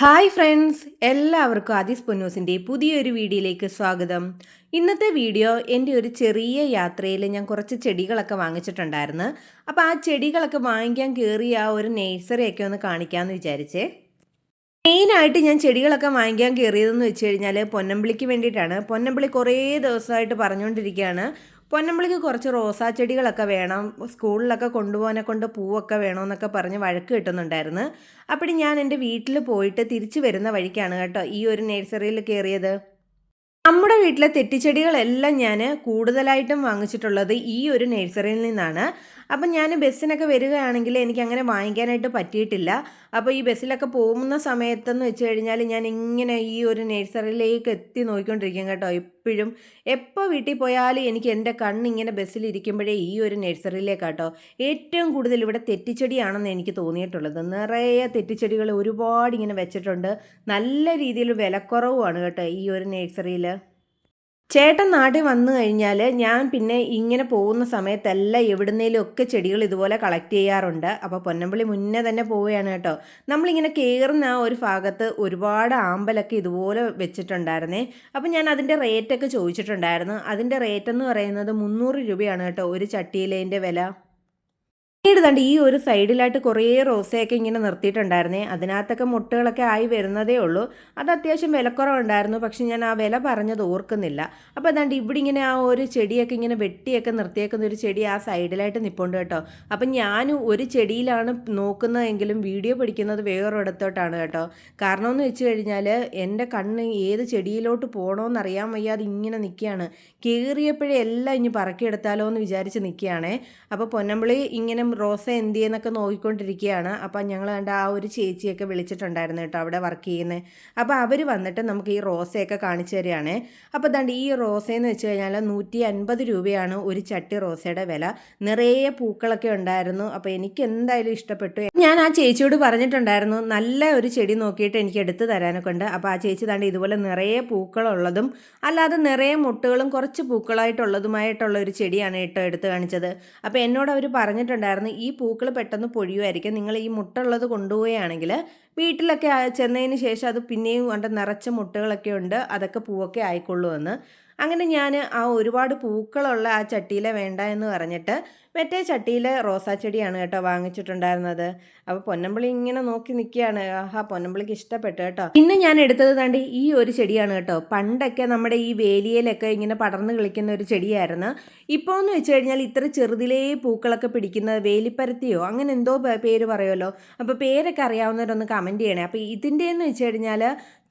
Hi friends എല്ലാവർക്കും ആദിസ് പൊന്നൂസിന്റെ പുതിയൊരു വീഡിയോയിലേക്ക് സ്വാഗതം. ഇന്നത്തെ വീഡിയോ എന്റെ ഒരു ചെറിയ യാത്രയിൽ ഞാൻ കുറച്ച് ചെടികളൊക്കെ വാങ്ങിച്ചിട്ടുണ്ടായിരുന്നു. അപ്പോൾ ആ ചെടികളൊക്കെ വാങ്ങിക്കാൻ കയറിയ ആ ഒരു നേഴ്സറിയൊക്കെ ഒന്ന് കാണിക്കാമെന്ന് വിചാരിച്ചേ. മെയിനായിട്ട് ഞാൻ ചെടികളൊക്കെ വാങ്ങിക്കാൻ കയറിയതെന്ന് വെച്ച് കഴിഞ്ഞാൽ പൊന്നമ്പിളിക്ക് വേണ്ടിയിട്ടാണ്. പൊന്നമ്പിളി കുറേ ദിവസമായിട്ട് പറഞ്ഞുകൊണ്ടിരിക്കുകയാണ്. പൊന്നമ്പിളിക്ക് കുറച്ച് റോസാ ചെടികളൊക്കെ വേണം. സ്കൂളിലൊക്കെ കൊണ്ടുപോകാനെ കൊണ്ട് പൂവൊക്കെ വേണമെന്നൊക്കെ പറഞ്ഞ് വഴക്ക് കിട്ടുന്നുണ്ടായിരുന്നു. അപ്പോൾ ഞാൻ എന്റെ വീട്ടിൽ പോയിട്ട് തിരിച്ചു വരുന്ന വഴിക്കാണ് കേട്ടോ ഈ ഒരു നഴ്സറിയിൽ കയറിയത്. നമ്മുടെ വീട്ടിലെ തെറ്റിച്ചെടികളെല്ലാം ഞാൻ കൂടുതലായിട്ടും വാങ്ങിച്ചിട്ടുള്ളത് ഈ ഒരു നഴ്സറിയിൽ നിന്നാണ്. അപ്പം ഞാൻ ബസ്സിനൊക്കെ വരികയാണെങ്കിൽ എനിക്ക് അങ്ങനെ വാങ്ങിക്കാനായിട്ട് പറ്റിയിട്ടില്ല. അപ്പോൾ ഈ ബസ്സിലൊക്കെ പോകുന്ന സമയത്തെന്ന് വെച്ച് കഴിഞ്ഞാൽ ഞാൻ ഇങ്ങനെ ഈ ഒരു നഴ്സറിയിലേക്ക് എത്തി നോക്കിക്കൊണ്ടിരിക്കും കേട്ടോ എപ്പോഴും എപ്പോൾ വീട്ടിൽ പോയാലും എനിക്ക് എന്റെ കണ്ണിങ്ങനെ ബസ്സിലിരിക്കുമ്പോഴേ ഈ ഒരു നഴ്സറിയിലേക്കാട്ടോ. ഏറ്റവും കൂടുതൽ ഇവിടെ തെറ്റിച്ചെടിയാണെന്ന് എനിക്ക് തോന്നിയിട്ടുള്ളത്. നിറയെ തെറ്റിച്ചെടികൾ ഒരുപാട് ഇങ്ങനെ വെച്ചിട്ടുണ്ട്. നല്ല രീതിയിൽ വിലക്കുറവുമാണ് കേട്ടോ ഈ ഒരു നഴ്സറിയിൽ ചേട്ടൻ നാട്ടിൽ വന്നു കഴിഞ്ഞാൽ ഞാൻ പിന്നെ ഇങ്ങനെ പോകുന്ന സമയത്തെല്ലാം എവിടുന്നേലും ഒക്കെ ചെടികൾ ഇതുപോലെ കളക്ട് ചെയ്യാറുണ്ട്. അപ്പോൾ പൊന്നമ്പിളി മുന്നേ തന്നെ പോവുകയാണ് കേട്ടോ. നമ്മളിങ്ങനെ കയറുന്ന ആ ഒരു ഭാഗത്ത് ഒരുപാട് ആമ്പലൊക്കെ ഇതുപോലെ വെച്ചിട്ടുണ്ടായിരുന്നേ. അപ്പോൾ ഞാൻ അതിന്റെ റേറ്റൊക്കെ ചോദിച്ചിട്ടുണ്ടായിരുന്നു. അതിന്റെ റേറ്റ് എന്ന് പറയുന്നത് മുന്നൂറ് രൂപയാണ് കേട്ടോ ഒരു ചട്ടിയിലേന്റെ വില. പിന്നീട് തണ്ട് ഈ ഒരു സൈഡിലായിട്ട് കുറേ റോസയൊക്കെ ഇങ്ങനെ നിർത്തിയിട്ടുണ്ടായിരുന്നേ. അതിനകത്തൊക്കെ മുട്ടകളൊക്കെ ആയി വരുന്നതേ ഉള്ളൂ. അത് അത്യാവശ്യം വിലക്കുറവുണ്ടായിരുന്നു. പക്ഷെ ഞാൻ ആ വില പറഞ്ഞത് ഓർക്കുന്നില്ല. അപ്പോൾ അതാണ്ട് ഇവിടെ ഇങ്ങനെ ആ ഒരു ചെടിയൊക്കെ ഇങ്ങനെ വെട്ടിയൊക്കെ നിർത്തിയേക്കുന്ന ഒരു ചെടി ആ സൈഡിലായിട്ട് നിൽപ്പുണ്ട് കേട്ടോ. അപ്പം ഞാൻ ഒരു ചെടിയിലാണ് നോക്കുന്നതെങ്കിലും വീഡിയോ പിടിക്കുന്നത് വേറൊരിടത്തോട്ടാണ് കേട്ടോ. കാരണം എന്ന് വെച്ച് കഴിഞ്ഞാൽ എന്റെ കണ്ണ് ഏത് ചെടിയിലോട്ട് പോകണമെന്ന് അറിയാൻ വയ്യാതെ ഇങ്ങനെ നിൽക്കുകയാണ്. കീറിയപ്പോഴേ എല്ലാം ഇനി പറക്കിയെടുത്താലോ എന്ന് വിചാരിച്ച് നിൽക്കുകയാണേ. അപ്പോൾ പൊന്നമ്പിളി ഇങ്ങനെ റോസ എന്ത് ചെയ്യുന്നൊക്കെ നോക്കിക്കൊണ്ടിരിക്കുകയാണ്. അപ്പം ഞങ്ങൾ കണ്ട ആ ഒരു ചേച്ചിയൊക്കെ വിളിച്ചിട്ടുണ്ടായിരുന്നു കേട്ടോ അവിടെ വർക്ക് ചെയ്യുന്നത് അപ്പോൾ അവർ വന്നിട്ട് നമുക്ക് ഈ റോസയൊക്കെ കാണിച്ചു തരികയാണ്. അപ്പോൾ ദണ്ട് ഈ റോസയെന്ന് വെച്ച് കഴിഞ്ഞാൽ നൂറ്റി അൻപത് രൂപയാണ് ഒരു ചട്ടി റോസയുടെ വില. നിറയെ പൂക്കളൊക്കെ ഉണ്ടായിരുന്നു. അപ്പോൾ എനിക്ക് എന്തായാലും ഇഷ്ടപ്പെട്ടു. ഞാൻ ആ ചേച്ചിയോട് പറഞ്ഞിട്ടുണ്ടായിരുന്നു നല്ല ഒരു ചെടി നോക്കിയിട്ട് എനിക്ക് എടുത്തു തരാനൊക്കെ ഉണ്ട്. അപ്പോൾ ആ ചേച്ചി ദാണ്ട് ഇതുപോലെ നിറയെ പൂക്കളുള്ളതും അല്ലാതെ നിറയെ മുട്ടുകളും കുറച്ച് പൂക്കളായിട്ടുള്ളതുമായിട്ടുള്ള ഒരു ചെടിയാണ് കേട്ടോ എടുത്ത് കാണിച്ചത്. അപ്പോൾ എന്നോട് അവർ പറഞ്ഞിട്ടുണ്ടായിരുന്നു കാരണം ഈ പൂക്കൾ പെട്ടെന്ന് പൊഴിയുമായിരിക്കും നിങ്ങൾ ഈ മുട്ടുള്ളത് കൊണ്ടുപോവുകയാണെങ്കിൽ വീട്ടിലൊക്കെ ചെന്നതിന് ശേഷം അത് പിന്നെയും കണ്ട നിറച്ച മുട്ടകളൊക്കെ ഉണ്ട്. അതൊക്കെ പൂവൊക്കെ ആയിക്കൊള്ളുമെന്ന്. അങ്ങനെ ഞാൻ ആ ഒരുപാട് പൂക്കളുള്ള ആ ചട്ടിയിലെ വേണ്ട എന്ന് പറഞ്ഞിട്ട് മറ്റേ ചട്ടിയിൽ റോസാ ചെടിയാണ് കേട്ടോ വാങ്ങിച്ചിട്ടുണ്ടായിരുന്നത്. അപ്പോൾ പൊന്നമ്പിളി ഇങ്ങനെ നോക്കി നിൽക്കുകയാണ് ആഹാ പൊന്നമ്പിളിക്ക് ഇഷ്ടപ്പെട്ടു കേട്ടോ. പിന്നെ ഞാൻ എടുത്തത് താണ്ടി ഈ ഒരു ചെടിയാണ് കേട്ടോ. പണ്ടൊക്കെ നമ്മുടെ ഈ വേലിയിലൊക്കെ ഇങ്ങനെ പടർന്നു കളിക്കുന്ന ഒരു ചെടിയായിരുന്നു. ഇപ്പോൾ എന്ന് വെച്ച് കഴിഞ്ഞാൽ ഇത്ര ചെറുതിലേ പൂക്കളൊക്കെ പിടിക്കുന്ന വേലിപ്പരത്തിയോ അങ്ങനെ എന്തോ പേര് പറയുമല്ലോ. അപ്പോൾ പേരൊക്കെ അറിയാവുന്നവരൊന്ന് കമന്റ് ചെയ്യണേ. അപ്പോൾ ഇതിന്റെ എന്ന് വെച്ച് കഴിഞ്ഞാൽ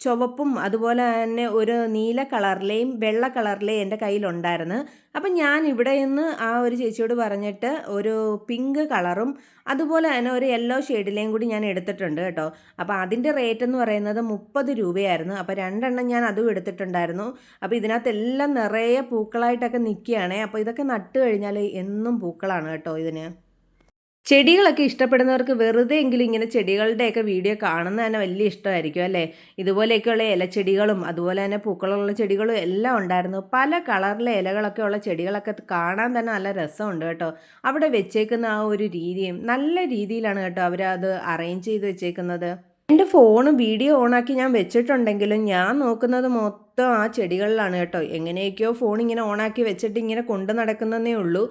ചുവപ്പും അതുപോലെ തന്നെ ഒരു നീല കളറിലെയും വെള്ള കളറിലെയും എന്റെ കയ്യിലുണ്ടായിരുന്നു. അപ്പം ഞാൻ ഇവിടെ നിന്ന് ആ ഒരു ചേച്ചിയോട് പറഞ്ഞിട്ട് ഒരു പിങ്ക് കളറും അതുപോലെ തന്നെ ഒരു യെല്ലോ ഷെയ്ഡിലെയും കൂടി ഞാൻ എടുത്തിട്ടുണ്ട് കേട്ടോ. അപ്പോൾ അതിന്റെ റേറ്റ് എന്ന് പറയുന്നത് മുപ്പത് രൂപയായിരുന്നു. അപ്പോൾ രണ്ടെണ്ണം ഞാൻ അതും എടുത്തിട്ടുണ്ടായിരുന്നു. അപ്പോൾ ഇതിനകത്തെല്ലാം നിറയെ പൂക്കളായിട്ടൊക്കെ നിൽക്കുകയാണേ. അപ്പോൾ ഇതൊക്കെ നട്ട് കഴിഞ്ഞാൽ എന്നും പൂക്കളാണ് കേട്ടോ ഇതിന്. ചെടികളൊക്കെ ഇഷ്ടപ്പെടുന്നവർക്ക് വെറുതെ എങ്കിലും ഇങ്ങനെ ചെടികളുടെയൊക്കെ വീഡിയോ കാണുന്നത് തന്നെ വലിയ ഇഷ്ടമായിരിക്കും അല്ലേ? ഇതുപോലെയൊക്കെയുള്ള ഇലച്ചെടികളും അതുപോലെ തന്നെ പൂക്കളുള്ള ചെടികളും എല്ലാം ഉണ്ടായിരുന്നു. പല കളറിലെ ഇലകളൊക്കെ ഉള്ള ചെടികളൊക്കെ കാണാൻ തന്നെ നല്ല രസമുണ്ട് കേട്ടോ. അവിടെ വെച്ചേക്കുന്ന ആ ഒരു രീതിയും നല്ല രീതിയിലാണ് കേട്ടോ അവരത് അറേഞ്ച് ചെയ്ത് വെച്ചേക്കുന്നത്. എന്റെ ഫോണും വീഡിയോ ഓണാക്കി ഞാൻ വെച്ചിട്ടുണ്ടെങ്കിലും ഞാൻ നോക്കുന്നത് മൊത്തം ആ ചെടികളിലാണ് കേട്ടോ. എങ്ങനെയൊക്കെയോ ഫോൺ ഇങ്ങനെ ഓണാക്കി വെച്ചിട്ട് ഇങ്ങനെ കൊണ്ടു നടക്കുന്നതേ ഉള്ളൂ.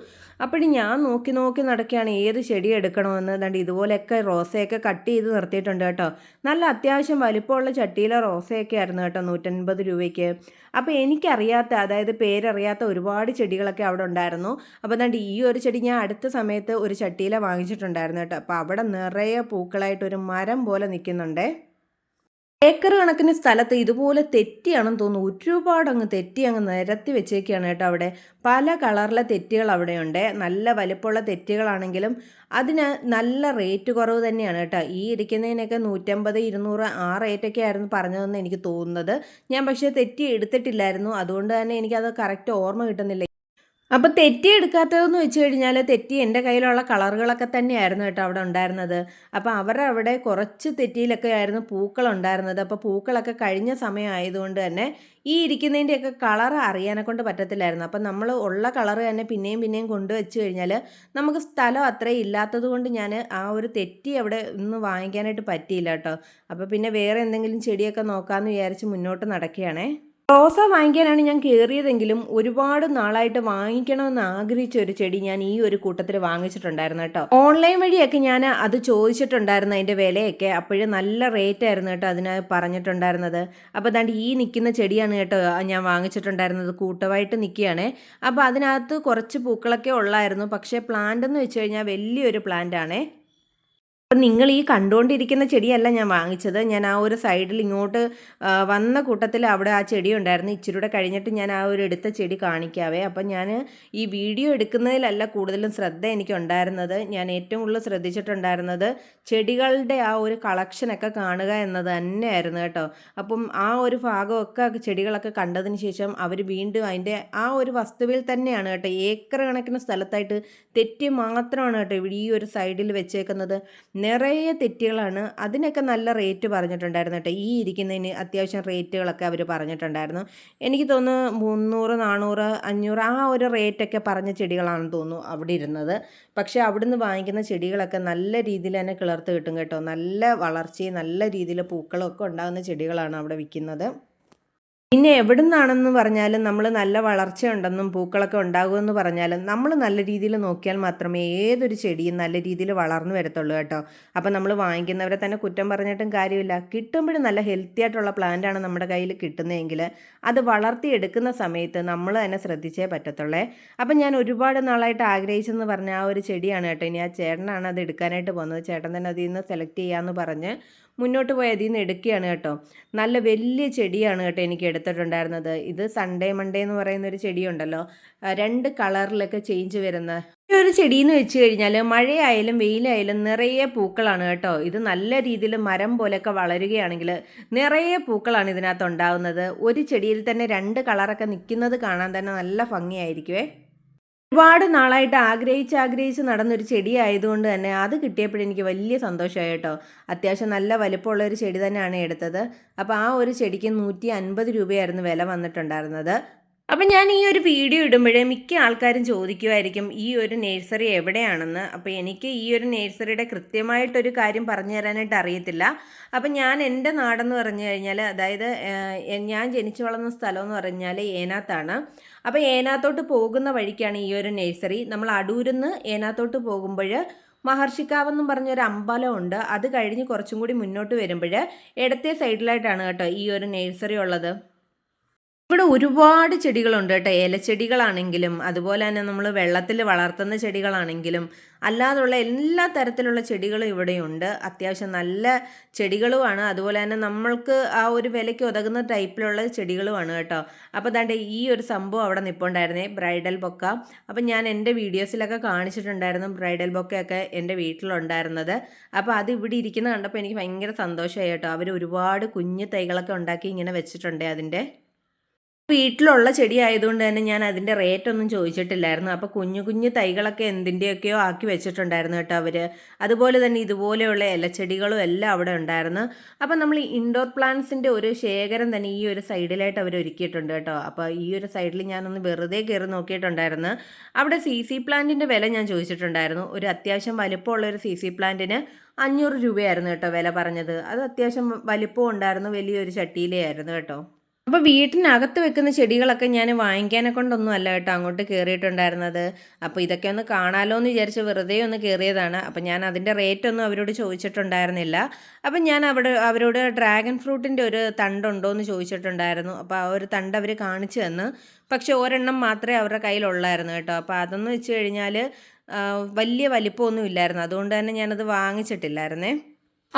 അപ്പോൾ ഞാൻ നോക്കി നോക്കി നടക്കുകയാണ് ഏത് ചെടി എടുക്കണമെന്ന്. ദണ്ട് ഇതുപോലെയൊക്കെ റോസയൊക്കെ കട്ട് ചെയ്ത് നിർത്തിയിട്ടുണ്ട് കേട്ടോ. നല്ല അത്യാവശ്യം വലിപ്പമുള്ള ചട്ടിയിലെ റോസയൊക്കെ ആയിരുന്നു കേട്ടോ നൂറ്റൻപത് രൂപയ്ക്ക്. അപ്പോൾ എനിക്കറിയാത്ത അതായത് പേരറിയാത്ത ഒരുപാട് ചെടികളൊക്കെ അവിടെ ഉണ്ടായിരുന്നു. അപ്പോൾ ദണ്ട് ഈ ഒരു ചെടി ഞാൻ അടുത്ത സമയത്ത് ഒരു ചട്ടിയിലെ വാങ്ങിച്ചിട്ടുണ്ടായിരുന്നു കേട്ടോ. അപ്പോൾ അവിടെ നിറയെ പൂക്കളായിട്ട് ഒരു മരം പോലെ നിൽക്കുന്നുണ്ടേ. ഏക്കർ കണക്കിന് സ്ഥലത്ത് ഇതുപോലെ തെറ്റിയാണെന്ന് തോന്നുന്നു. ഒരുപാട് അങ്ങ് തെറ്റി അങ്ങ് നിരത്തി വെച്ചേക്കാണ് കേട്ടോ അവിടെ. പല കളറിലെ തെറ്റികൾ അവിടെയുണ്ട്. നല്ല വലിപ്പമുള്ള തെറ്റികളാണെങ്കിലും അതിന് നല്ല റേറ്റ് കുറവ് തന്നെയാണ് കേട്ടോ. ഈ ഇരിക്കുന്നതിനൊക്കെ നൂറ്റമ്പത് ഇരുന്നൂറ് ആ റേറ്റൊക്കെ ആയിരുന്നു പറഞ്ഞതെന്ന് എനിക്ക് തോന്നുന്നത്. ഞാൻ പക്ഷേ തെറ്റി എടുത്തിട്ടില്ലായിരുന്നു. അതുകൊണ്ട് തന്നെ എനിക്കത് കറക്റ്റ് ഓർമ്മ കിട്ടുന്നില്ല. അപ്പോൾ തെറ്റി എടുക്കാത്തതെന്ന് വെച്ച് കഴിഞ്ഞാൽ തെറ്റി എന്റെ കയ്യിലുള്ള കളറുകളൊക്കെ തന്നെയായിരുന്നു കേട്ടോ അവിടെ ഉണ്ടായിരുന്നത്. അപ്പോൾ അവരവിടെ കുറച്ച് തെറ്റിയിലൊക്കെ ആയിരുന്നു പൂക്കൾ ഉണ്ടായിരുന്നത്. അപ്പോൾ പൂക്കളൊക്കെ കഴിഞ്ഞ സമയം ആയതുകൊണ്ട് തന്നെ ഈ ഇരിക്കുന്നതിന്റെയൊക്കെ കളർ അറിയാനെ കൊണ്ട് പറ്റത്തില്ലായിരുന്നു. അപ്പം നമ്മൾ ഉള്ള കളർ തന്നെ പിന്നെയും പിന്നെയും കൊണ്ടുവച്ച് കഴിഞ്ഞാൽ നമുക്ക് സ്ഥലം അത്രയും ഇല്ലാത്തത് കൊണ്ട് ഞാൻ ആ ഒരു തെറ്റി അവിടെ ഒന്ന് വാങ്ങിക്കാനായിട്ട് പറ്റിയില്ല കേട്ടോ. അപ്പോൾ പിന്നെ വേറെ എന്തെങ്കിലും ചെടിയൊക്കെ നോക്കാമെന്ന് വിചാരിച്ച് മുന്നോട്ട് നടക്കുകയാണേ. റോസ വാങ്ങിക്കാനാണ് ഞാൻ കയറിയതെങ്കിലും ഒരുപാട് നാളായിട്ട് വാങ്ങിക്കണമെന്ന് ആഗ്രഹിച്ച ഒരു ചെടി ഞാൻ ഈ ഒരു കൂട്ടത്തിൽ വാങ്ങിച്ചിട്ടുണ്ടായിരുന്നു കേട്ടോ. ഓൺലൈൻ വഴിയൊക്കെ ഞാൻ അത് ചോദിച്ചിട്ടുണ്ടായിരുന്നു അതിന്റെ വിലയൊക്കെ. അപ്പോഴും നല്ല റേറ്റ് ആയിരുന്നു കേട്ടോ അതിന് പറഞ്ഞിട്ടുണ്ടായിരുന്നത്. അപ്പോൾ അതാണ്ട് ഈ നിൽക്കുന്ന ചെടിയാണ് കേട്ടോ ഞാൻ വാങ്ങിച്ചിട്ടുണ്ടായിരുന്നത്. കൂട്ടമായിട്ട് നിൽക്കുകയാണ്. അപ്പോൾ അതിനകത്ത് കുറച്ച് പൂക്കളൊക്കെ ഉള്ളായിരുന്നു. പക്ഷേ പ്ലാന്റ് എന്ന് വെച്ച് കഴിഞ്ഞാൽ വലിയൊരു പ്ലാന്റ് ആണേ. അപ്പം നിങ്ങൾ ഈ കണ്ടുകൊണ്ടിരിക്കുന്ന ചെടിയല്ല ഞാൻ വാങ്ങിച്ചത്. ഞാൻ ആ ഒരു സൈഡിൽ ഇങ്ങോട്ട് വന്ന കൂട്ടത്തിൽ അവിടെ ആ ചെടി ഉണ്ടായിരുന്നു. ഇച്ചിരൂടെ കഴിഞ്ഞിട്ട് ഞാൻ ആ ഒരു എടുത്ത ചെടി കാണിക്കാവേ. അപ്പം ഞാൻ ഈ വീഡിയോ എടുക്കുന്നതിലല്ല കൂടുതലും ശ്രദ്ധ എനിക്കുണ്ടായിരുന്നത്. ഞാൻ ഏറ്റവും കൂടുതൽ ശ്രദ്ധിച്ചിട്ടുണ്ടായിരുന്നത് ചെടികളുടെ ആ ഒരു കളക്ഷനൊക്കെ കാണുക എന്നത് തന്നെയായിരുന്നു കേട്ടോ. അപ്പം ആ ഒരു ഭാഗമൊക്കെ ചെടികളൊക്കെ കണ്ടതിന് ശേഷം അവർ വീണ്ടും അതിന്റെ ആ ഒരു വസ്തുവിൽ തന്നെയാണ് കേട്ടോ. ഏക്കർ കണക്കിന് സ്ഥലത്തായിട്ട് തെറ്റി മാത്രമാണ് കേട്ടോ ഈ ഒരു സൈഡിൽ വെച്ചേക്കുന്നത്. നിറയെ തെറ്റുകളാണ് അതിനൊക്കെ നല്ല റേറ്റ് പറഞ്ഞിട്ടുണ്ടായിരുന്നു കേട്ടോ. ഈ ഇരിക്കുന്നതിന് അത്യാവശ്യം റേറ്റുകളൊക്കെ അവർ പറഞ്ഞിട്ടുണ്ടായിരുന്നു. എനിക്ക് തോന്നുന്നു മുന്നൂറ് നാനൂറ് അഞ്ഞൂറ് ആ ഒരു റേറ്റൊക്കെ പറഞ്ഞ ചെടികളാണെന്ന് തോന്നുന്നു അവിടെ ഇരുന്നത്. പക്ഷേ അവിടുന്ന് വാങ്ങിക്കുന്ന ചെടികളൊക്കെ നല്ല രീതിയിൽ തന്നെ കിളർത്ത് കിട്ടും കേട്ടോ. നല്ല വളർച്ചയും നല്ല രീതിയിൽ പൂക്കളൊക്കെ ഉണ്ടാകുന്ന ചെടികളാണ് അവിടെ വിൽക്കുന്നത്. പിന്നെ എവിടെ നിന്നാണെന്ന് പറഞ്ഞാലും നമ്മൾ നല്ല വളർച്ച ഉണ്ടെന്നും പൂക്കളൊക്കെ ഉണ്ടാകുമെന്ന് പറഞ്ഞാലും നമ്മൾ നല്ല രീതിയിൽ നോക്കിയാൽ മാത്രമേ ഏതൊരു ചെടിയും നല്ല രീതിയിൽ വളർന്നു വരത്തുള്ളൂ കേട്ടോ. അപ്പം നമ്മൾ വാങ്ങിക്കുന്നവരെ തന്നെ കുറ്റം പറഞ്ഞിട്ടും കാര്യമില്ല. കിട്ടുമ്പോഴും നല്ല ഹെൽത്തി ആയിട്ടുള്ള പ്ലാന്റാണ് നമ്മുടെ കയ്യിൽ കിട്ടുന്നതെങ്കിൽ അത് വളർത്തിയെടുക്കുന്ന സമയത്ത് നമ്മൾ തന്നെ ശ്രദ്ധിച്ചേ പറ്റത്തുള്ളേ. അപ്പം ഞാൻ ഒരുപാട് നാളായിട്ട് ആഗ്രഹിച്ചെന്ന് പറഞ്ഞ ആ ഒരു ചെടിയാണ് കേട്ടോ. ഇനി ആ ചേട്ടനാണ് അത് എടുക്കാനായിട്ട് പോകുന്നത്. ചേട്ടൻ തന്നെ അതിൽ നിന്ന് സെലക്ട് ചെയ്യാമെന്ന് പറഞ്ഞ് മുന്നോട്ട് പോയി അതിൽ നിന്ന് എടുക്കുകയാണ് കേട്ടോ. നല്ല വലിയ ചെടിയാണ് കേട്ടോ എനിക്ക് എടുത്തിട്ടുണ്ടായിരുന്നത്. ഇത് സൺഡേ മൺഡേ എന്ന് പറയുന്ന ഒരു ചെടിയുണ്ടല്ലോ രണ്ട് കളറിലൊക്കെ ചേഞ്ച് വരുന്ന ഒരു ചെടി എന്ന് വെച്ച് കഴിഞ്ഞാൽ മഴയായാലും വെയിലായാലും നിറയെ പൂക്കളാണ് കേട്ടോ. ഇത് നല്ല രീതിയിൽ മരം പോലെയൊക്കെ വളരുകയാണെങ്കിൽ നിറയെ പൂക്കളാണ് ഇതിനകത്ത് ഉണ്ടാകുന്നത് ഒരു ചെടിയിൽ തന്നെ രണ്ട് കളറൊക്കെ നിൽക്കുന്നത് കാണാൻ തന്നെ നല്ല ഭംഗിയായിരിക്കുമേ ഒരുപാട് നാളായിട്ട് ആഗ്രഹിച്ച് ആഗ്രഹിച്ച് നടന്നൊരു ചെടി ആയതുകൊണ്ട് തന്നെ അത് കിട്ടിയപ്പോഴെനിക്ക് വലിയ സന്തോഷമായി കേട്ടോ. അത്യാവശ്യം നല്ല വലിപ്പമുള്ള ഒരു ചെടി തന്നെയാണ് എടുത്തത്. അപ്പോൾ ആ ഒരു ചെടിക്ക് നൂറ്റി അൻപത് രൂപയായിരുന്നു വില വന്നിട്ടുണ്ടായിരുന്നത്. അപ്പം ഞാൻ ഈ ഒരു വീഡിയോ ഇടുമ്പോഴേ മിക്ക ആൾക്കാരും ചോദിക്കുമായിരിക്കും ഈ ഒരു നേഴ്സറി എവിടെയാണെന്ന്? അപ്പോൾ എനിക്ക് ഈ ഒരു നേഴ്സറിയുടെ കൃത്യമായിട്ടൊരു കാര്യം പറഞ്ഞു തരാനായിട്ട് അറിയത്തില്ല. അപ്പം ഞാൻ എന്റെ നാടെന്ന് പറഞ്ഞു കഴിഞ്ഞാൽ അതായത് ഞാൻ ജനിച്ചു വളർന്ന സ്ഥലം എന്ന് പറഞ്ഞാൽ ഏനാത്താണ്. അപ്പോൾ ഏനാത്തോട്ട് പോകുന്ന വഴിക്കാണ് ഈ ഒരു നേഴ്സറി. നമ്മൾ അടൂരിൽ നിന്ന് ഏനാത്തോട്ട് പോകുമ്പോൾ മഹർഷിക്കാവെന്നും പറഞ്ഞൊരു അമ്പലമുണ്ട് അത് കഴിഞ്ഞ് കുറച്ചും കൂടി മുന്നോട്ട് വരുമ്പോൾ ഇടത്തെ സൈഡിലായിട്ടാണ് കേട്ടോ ഈ ഒരു നേഴ്സറി ഉള്ളത്. ഇവിടെ ഒരുപാട് ചെടികളുണ്ട് കേട്ടോ. ഇലച്ചെടികളാണെങ്കിലും അതുപോലെ തന്നെ നമ്മൾ വെള്ളത്തിൽ വളർത്തുന്ന ചെടികളാണെങ്കിലും അല്ലാതുള്ള എല്ലാ തരത്തിലുള്ള ചെടികളും ഇവിടെയുണ്ട്. അത്യാവശ്യം നല്ല ചെടികളുമാണ്. അതുപോലെ തന്നെ നമ്മൾക്ക് ആ ഒരു വിലയ്ക്ക് ഉതകുന്ന ടൈപ്പിലുള്ള ചെടികളുമാണ് കേട്ടോ. അപ്പോൾ ദാണ്ട് ഈ ഒരു സംഭവം അവിടെ നിൽപ്പുണ്ടായിരുന്നേ ബ്രൈഡൽ ബൊക്ക. അപ്പം ഞാൻ എന്റെ വീഡിയോസിലൊക്കെ കാണിച്ചിട്ടുണ്ടായിരുന്നു ബ്രൈഡൽ ബൊക്കയൊക്കെ എന്റെ വീട്ടിലുണ്ടായിരുന്നത്. അപ്പോൾ അത് ഇവിടെ ഇരിക്കുന്ന കണ്ടപ്പോൾ എനിക്ക് ഭയങ്കര സന്തോഷമായി കേട്ടോ. അവർ ഒരുപാട് കുഞ്ഞു തൈകളൊക്കെ ഉണ്ടാക്കി ഇങ്ങനെ വെച്ചിട്ടുണ്ട് അതിന്റെ. വീട്ടിലുള്ള ചെടി ആയതുകൊണ്ട് തന്നെ ഞാൻ അതിന്റെ റേറ്റ് ഒന്നും ചോദിച്ചിട്ടില്ലായിരുന്നു. അപ്പോൾ കുഞ്ഞു കുഞ്ഞു തൈകളൊക്കെ എന്തിന്റെയൊക്കെയോ ആക്കി വെച്ചിട്ടുണ്ടായിരുന്നു കേട്ടോ അവർ അതുപോലെ തന്നെ ഇതുപോലെയുള്ള ഇലച്ചെടികളും എല്ലാം അവിടെ ഉണ്ടായിരുന്നു. അപ്പോൾ നമ്മൾ ഇൻഡോർ പ്ലാന്റ്സിന്റെ ഒരു ശേഖരം തന്നെ ഈ ഒരു സൈഡിലായിട്ട് അവർ ഒരുക്കിയിട്ടുണ്ട് കേട്ടോ. അപ്പോൾ ഈ ഒരു സൈഡിൽ ഞാനൊന്ന് വെറുതെ കയറി നോക്കിയിട്ടുണ്ടായിരുന്നു. അവിടെ സി സി പ്ലാന്റിന്റെ വില ഞാൻ ചോദിച്ചിട്ടുണ്ടായിരുന്നു. ഒരു അത്യാവശ്യം വലുപ്പമുള്ള ഒരു സി സി പ്ലാന്റിന് അഞ്ഞൂറ് രൂപയായിരുന്നു കേട്ടോ വില പറഞ്ഞത്. അത് അത്യാവശ്യം വലുപ്പം ഉണ്ടായിരുന്നു. വലിയൊരു ചട്ടിയിലേ ആയിരുന്നു കേട്ടോ. അപ്പോൾ വീട്ടിനകത്ത് വെക്കുന്ന ചെടികളൊക്കെ ഞാൻ വാങ്ങിക്കാനെ കൊണ്ടൊന്നും അല്ല കേട്ടോ അങ്ങോട്ട് കയറിയിട്ടുണ്ടായിരുന്നത് അപ്പോൾ ഇതൊക്കെ ഒന്ന് കാണാലോ എന്ന് വിചാരിച്ച് വെറുതെ ഒന്ന് കയറിയതാണ് അപ്പോൾ ഞാൻ അതിന്റെ റേറ്റ് ഒന്നും അവരോട് ചോദിച്ചിട്ടുണ്ടായിരുന്നില്ല. അപ്പം ഞാൻ അവിടെ അവരോട് ഡ്രാഗൺ ഫ്രൂട്ടിന്റെ ഒരു തണ്ടുണ്ടോ എന്ന് ചോദിച്ചിട്ടുണ്ടായിരുന്നു. അപ്പോൾ ആ ഒരു തണ്ട് അവർ കാണിച്ചു തന്നു. പക്ഷെ ഒരെണ്ണം മാത്രമേ അവരുടെ കയ്യിലുള്ളായിരുന്നു കേട്ടോ. അപ്പോൾ അതെന്ന് വെച്ച് കഴിഞ്ഞാൽ വലിയ വലിപ്പമൊന്നും ഇല്ലായിരുന്നു. അതുകൊണ്ട് തന്നെ ഞാനത് വാങ്ങിച്ചിട്ടില്ലായിരുന്നേ.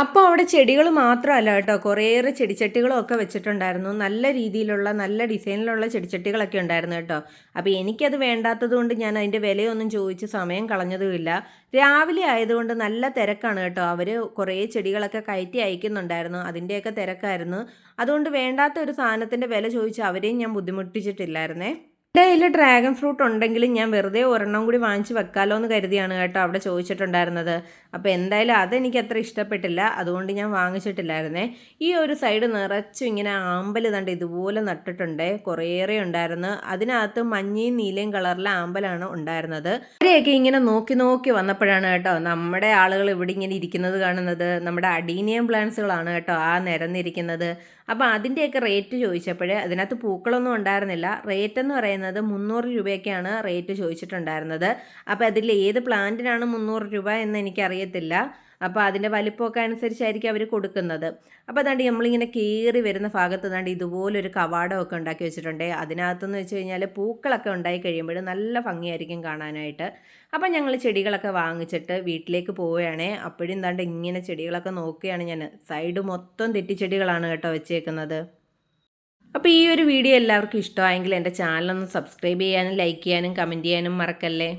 അപ്പോൾ അവിടെ ചെടികൾ മാത്രമല്ല കേട്ടോ. കുറേയേറെ ചെടിച്ചട്ടികളും ഒക്കെ വെച്ചിട്ടുണ്ടായിരുന്നു. നല്ല രീതിയിലുള്ള നല്ല ഡിസൈനിലുള്ള ചെടിച്ചട്ടികളൊക്കെ ഉണ്ടായിരുന്നു കേട്ടോ. അപ്പോൾ എനിക്കത് വേണ്ടാത്തത് കൊണ്ട് ഞാൻ അതിന്റെ വിലയൊന്നും ചോദിച്ച് സമയം കളഞ്ഞതുമില്ല. രാവിലെ ആയതുകൊണ്ട് നല്ല തിരക്കാണ് കേട്ടോ. അവർ കുറേ ചെടികളൊക്കെ കയറ്റി അയക്കുന്നുണ്ടായിരുന്നു. അതിന്റെയൊക്കെ തിരക്കായിരുന്നു. അതുകൊണ്ട് വേണ്ടാത്ത ഒരു സാധനത്തിന്റെ വില ചോദിച്ച് അവരെയും ഞാൻ ബുദ്ധിമുട്ടിച്ചിട്ടില്ലായിരുന്നേ. എന്റെ കയ്യിൽ ഡ്രാഗൺ ഫ്രൂട്ട് ഉണ്ടെങ്കിലും ഞാൻ വെറുതെ ഒരെണ്ണം കൂടി വാങ്ങിച്ച് വെക്കാലോ എന്ന് കരുതിയാണ് കേട്ടോ അവിടെ ചോദിച്ചിട്ടുണ്ടായിരുന്നത്. അപ്പോൾ എന്തായാലും അതെനിക്ക് അത്ര ഇഷ്ടപ്പെട്ടില്ല. അതുകൊണ്ട് ഞാൻ വാങ്ങിച്ചിട്ടില്ലായിരുന്നേ. ഈ ഒരു സൈഡ് നിറച്ചും ഇങ്ങനെ ആമ്പൽ തണ്ട് ഇതുപോലെ നട്ടിട്ടുണ്ട്. കുറേയേറെ ഉണ്ടായിരുന്നു. അതിനകത്ത് മഞ്ഞയും നീലയും കളറിലെ ആമ്പലാണ് ഉണ്ടായിരുന്നത്. അവരെയൊക്കെ ഇങ്ങനെ നോക്കി നോക്കി വന്നപ്പോഴാണ് കേട്ടോ നമ്മുടെ ആളുകൾ ഇവിടെ ഇങ്ങനെ ഇരിക്കുന്നത് കാണുന്നത്. നമ്മുടെ അഡീനിയം പ്ലാന്റ്സുകളാണ് കേട്ടോ ആ നിരന്നിരിക്കുന്നത്. അപ്പോൾ അതിന്റെയൊക്കെ റേറ്റ് ചോദിച്ചപ്പോൾ അതിനകത്ത് പൂക്കളൊന്നും ഉണ്ടായിരുന്നില്ല. റേറ്റ് എന്ന് പറയുന്നത് മുന്നൂറ് രൂപയൊക്കെയാണ് റേറ്റ് ചോദിച്ചിട്ടുണ്ടായിരുന്നത്. അപ്പോൾ അതിൽ ഏത് പ്ലാന്റിനാണ് മുന്നൂറ് രൂപ എന്ന് എനിക്കറിയത്തില്ല. അപ്പോൾ അതിന്റെ വലിപ്പമൊക്കെ അനുസരിച്ചായിരിക്കും അവർ കൊടുക്കുന്നത്. അപ്പോൾ അതാണ്ട് നമ്മളിങ്ങനെ കയറി വരുന്ന ഭാഗത്ത് ദാണ്ട് ഇതുപോലൊരു കവാടമൊക്കെ ഉണ്ടാക്കി വെച്ചിട്ടുണ്ട്. അതിനകത്തെന്ന് വെച്ച് കഴിഞ്ഞാൽ പൂക്കളൊക്കെ ഉണ്ടായി കഴിയുമ്പോൾ നല്ല ഭംഗിയായിരിക്കും കാണാനായിട്ട്. അപ്പോൾ ഞങ്ങൾ ചെടികളൊക്കെ വാങ്ങിച്ചിട്ട് വീട്ടിലേക്ക് പോവുകയാണേ. അപ്പോഴും താണ്ട് ഇങ്ങനെ ചെടികളൊക്കെ നോക്കുകയാണ് ഞാൻ സൈഡ് മൊത്തം തെറ്റിച്ചെടികളാണ് കേട്ടോ വെച്ചേക്കുന്നത്. അപ്പോൾ ഈ ഒരു വീഡിയോ എല്ലാവർക്കും ഇഷ്ടമായെങ്കിൽ എന്റെ ചാനലൊന്ന് സബ്സ്ക്രൈബ് ചെയ്യാനും ലൈക്ക് ചെയ്യാനും കമന്റ് ചെയ്യാനും മറക്കല്ലേ?